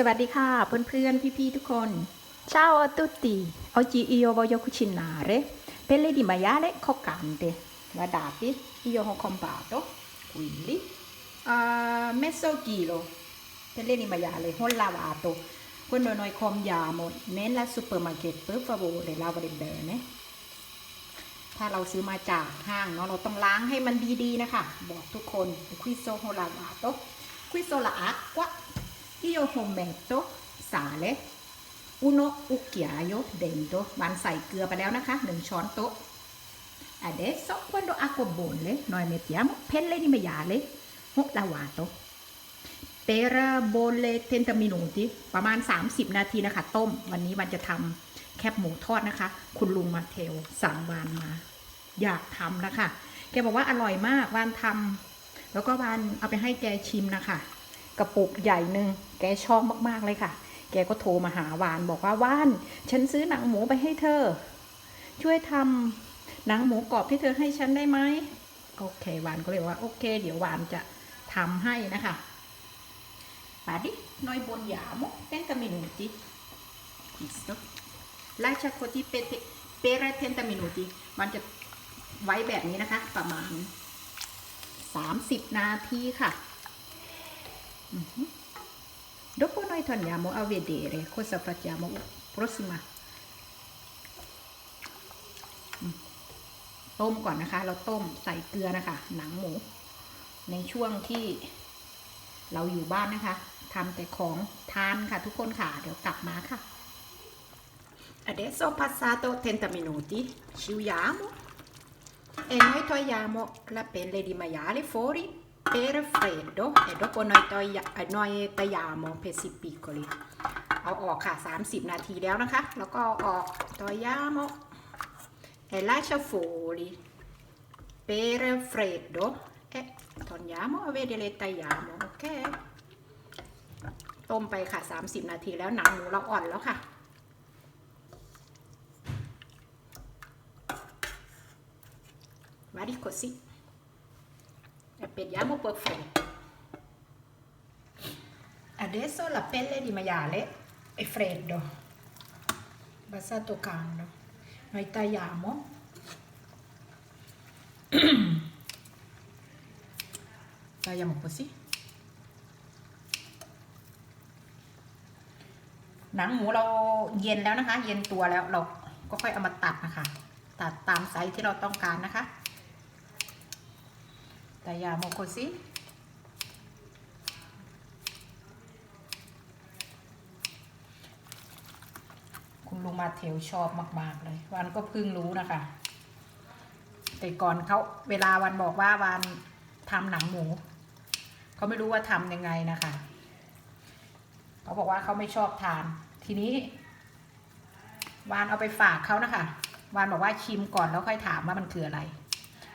สวัสดีค่ะเพื่อนๆพี่ๆทุกคน Ciao a tutti oggi io voglio cucinare pelle di maiale croccante guardate io ho comprato quindi uh, mezzo chilo pelle di maiale ho lavato quando noi compriamo nella supermarket per favore lavare bene ถ้าเราซื้อมาจากห้างเนาะเราต้องล้างให้มันดีๆนะคะ บอกทุกคน qui sono lavato qui sono l'acqua io ho metto sale uno cucchiaio dentro มันใส่เกลือไปแล้วนะคะหนึ่งช้อนโต๊ะ adesso quando acqua bolle noi mettiamo pelle di maiale ho lavato per bolle 30 minuti ประมาณ 30 นาทีนะคะ ต้ม วันนี้วันจะทำแคบหมูทอดนะคะ คุณลุงมาเทลสั่งวานมา อยากทำนะคะ แกบอกว่าอร่อยมากวานทำแล้วก็วานเอาไปให้แกชิมนะคะ กระปุกใหญ่หนึ่งแกชอบมากๆเลยค่ะ แกก็โทรมาหาวานบอกว่าว่าน ฉันซื้อหนังหมูไปให้เธอ ช่วยทำหนังหมูกรอบที่เธอให้ฉันได้ไหมโอเควานก็เลยว่าโอเค เดี๋ยววานจะทำให้นะคะปาดิน้อยบนหยามเต้นตมินุติ Questo. Lascia così per, per 30 minuti มันจะไว้แบบนี้นะคะ ประมาณ 30 นาทีค่ะ Dopo noi torniamo a vedere cosa facciamo prossima ต้มก่อนนะคะ เราต้มใส่เกลือนะคะ หนังหมู ในช่วงที่เราอยู่บ้านนะคะทำแต่ของทานค่ะทุกคนค่ะ เดี๋ยวกลับมาค่ะ Adesso passato 30 minuti, sciugliamo e noi togliamo la pelle di maiale fuori per freddo e dopo noi, toglia, eh, noi tagliamo pezzi piccoli เอาออกค่ะ 30 นาทีแล้วนะคะ แล้วก็เอาออก togliamo e lascia fuori per freddo e torniamo a vedere tagliamo ok ต้มไปค่ะ 30 นาทีแล้วหนังหมูเราอ่อนแล้วค่ะ Guardi così. E vediamo per freddo. Adesso la pelle di maiale è freddo. Basta toccando. Noi tagliamo. tagliamo così. หนังหมูเราเย็นแล้วนะคะ เย็นตัวแล้วเราก็ค่อยเอามาตัดนะคะ ตัดตามไซส์ที่เราต้องการนะคะ Tagliamo così. คุณลุงมาเทลชอบมาก ๆ เลย วันก็เพิ่งรู้นะคะ แต่ก่อนเขาเวลาวันบอกว่าวันทำหนังหมูเขาไม่รู้ว่าทำยังไงนะคะเขาบอกว่าเขาไม่ชอบทาน ทีนี้วานเอาไปฝากเขานะคะ วานบอกว่าชิมก่อนแล้วค่อยถามว่ามันคืออะไร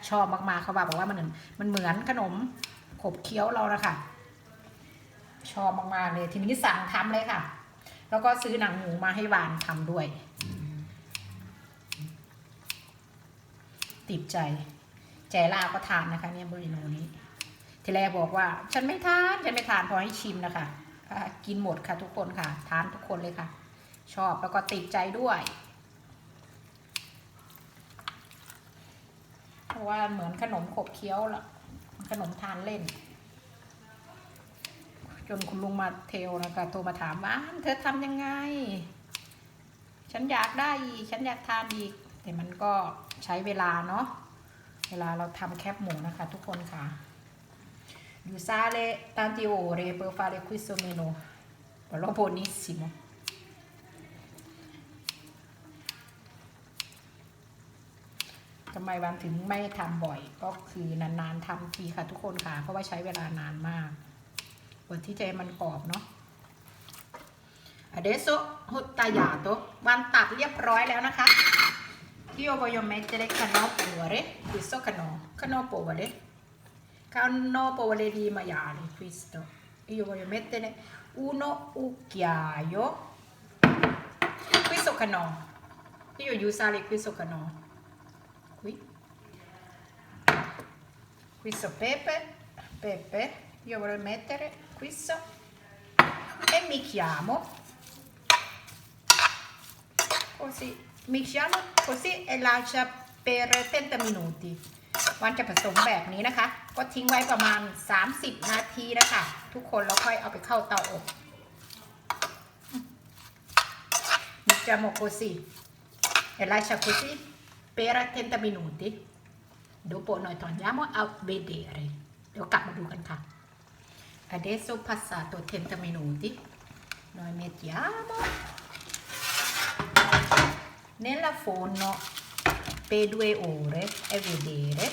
ชอบมากๆเขาบอกว่ามันเหมือนมันเหมือนขนมขบเคี้ยวเรานะคะชอบมากๆเลยทีนี้สั่งทำเลยค่ะ แล้วก็ซื้อหนังหมูมาให้วานทำด้วย ติดใจแจล่าก็ทานนะคะ เนี่ยบริโนนี้ ทีแรกบอกว่า ฉันไม่ทานฉันไม่ทานพอให้ชิมนะคะกินหมดค่ะทุกคนค่ะ ทานทุกคนเลยค่ะ ชอบแล้วก็ติดใจด้วย ว่าเหมือนขนมขบเคี้ยวละขนมทานเล่น จนคุณลุงมาเทลนะคะโทรมาถามว่าเธอทำยังไง ฉันอยากได้อีก ฉันอยากทานอีก แต่มันก็ใช้เวลาเนาะเวลาเราทำแคบหมูนะคะ ทุกคนค่ะ usare tanti ore per fare questo menù però buonissimo ทำไมวันถึงไม่ทำบ่อย ก็คือนานๆทำทีค่ะทุกคนค่ะ เพราะว่าใช้เวลานานมากวันที่ใจมันกรอบเนาะอเดโซฮุตตายาโตวันตัดเรียบร้อยแล้วนะคะที่โอโบโยเมจะได้ขนมปัวเรคุยโซคานอคานมปัวเรคานมปัวเรดีมายาลิคุยโตที่โอโบยเมจเได้อุโนอุกยาโยคุยโซคานมที่โยยูซาเลคุยโซคานม questo pepe pepe io vorrei mettere questo e mixiamo così mixiamo così e lascia per 30 minuti วันจะผสมแบบนี้นะคะ ก็ทิ้งไว้ประมาณ 30 นาทีนะคะ ทุกคนแล้วค่อยเอาไปเข้าเตาอบ Mettiamo così e lascia così per 30 minuti. Dopo noi torniamo a vedere. เดี๋ยวกลับมาดูกันค่ะ Adesso passato 30 minuti. Noi mettiamo nella forno per due ore e vedere.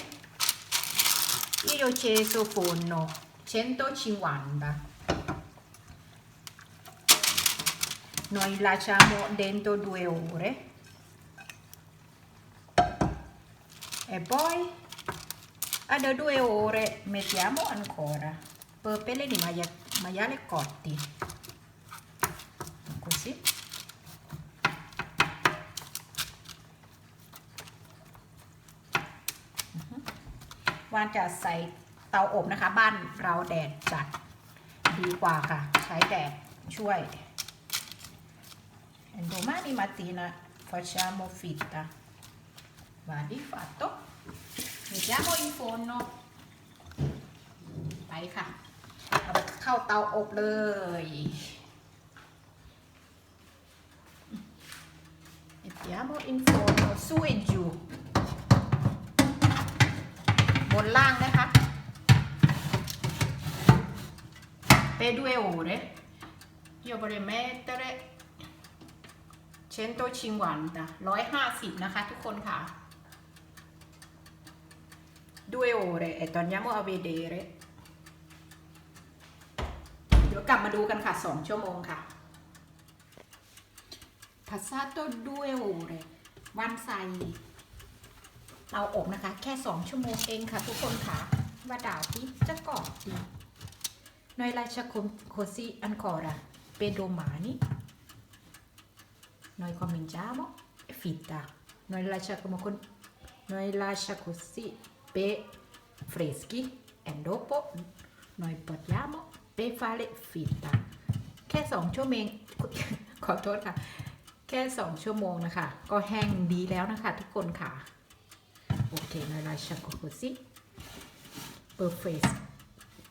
Io ho acceso forno 150. Noi lasciamo dentro due ore E poi ad due ore mettiamo ancora per pelle di maia- maiale cotti così Mhm. วานจะใส่เตาอบนะคะ บ้านเราแดดจัดดีกว่าค่ะ ใช้แดดช่วย E domani mattina facciamo fitta. Va di fatto. Mettiamo in forno. ไปค่ะ เอาไปเข้าเตาอบเลย Mettiamo in forno su e giù บนล่างนะคะ per due ore io vorrei mettere 150 150 นะคะทุกคนค่ะ due ore e torniamo a vedere เดี๋ยวกลับมาดูกันค่ะ 2 ชั่วโมงค่ะ passato due ore วันใสเราอบนะคะ แค่ 2 ชั่วโมงเองค่ะ ทุกคนค่ะ ว่าดาวที่จะกรอบดีในราชคมโคซีอันคอระเปโดมานิ noi cominciamo fitta noi lasciamo con noi lascia così per freschi e dopo noi portiamo per fare fritta แค่สองชั่วโมง ขอโทษค่ะ แค่สองชั่วโมงนะคะ ก็แห้งดีแล้วนะคะ ทุกคนค่ะ โอเคนายลาชักโคซิเปอร์เฟส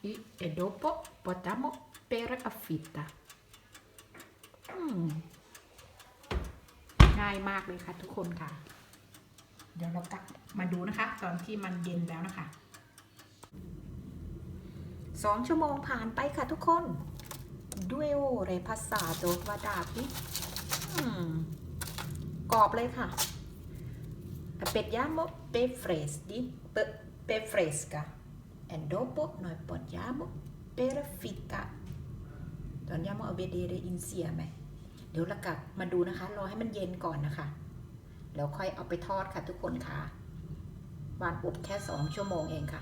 อีโดโปปอตามเปรอฟิตาง่ายมากเลยค่ะทุกคนค่ะ เดี๋ยวเรากลับมาดูนะคะ ตอนที่มันเย็นแล้วนะคะสองชั่วโมงผ่านไปค่ะทุกคนด้วยโอเรพัสาโดวาดาพิกรอบเลยค่ะ Aspettiamo per freschi, per, per fresca e dopo noi portiamo per fitta. Torniamo a vedere insieme. เดี๋ยวเรากลับมาดูนะคะ รอให้มันเย็นก่อนนะคะ แล้วค่อยเอาไปทอดค่ะทุกคนค่ะวานอบแค่ 2 ชั่วโมงเองค่ะ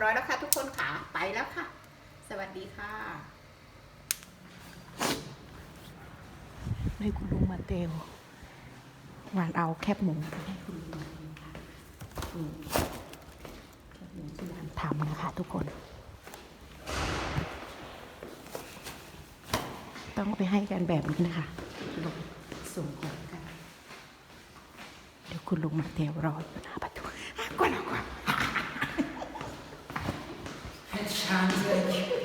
รียบร้อยแล้วค่ะทุกคนค่ะไปแล้วค่ะ สวัสดีค่ะให้คุณลุงมาเตลวานเอาแคบหมูไปให้คุณลุงมาเตลค่ะนี่แคบหมูที่วานทำนะคะทุกคน ต้องไปให้กันแบบนี้นะคะลงส่งของกัน เดี๋ยวคุณลุงมาเตลรออยู่หน้าประ ตูอ่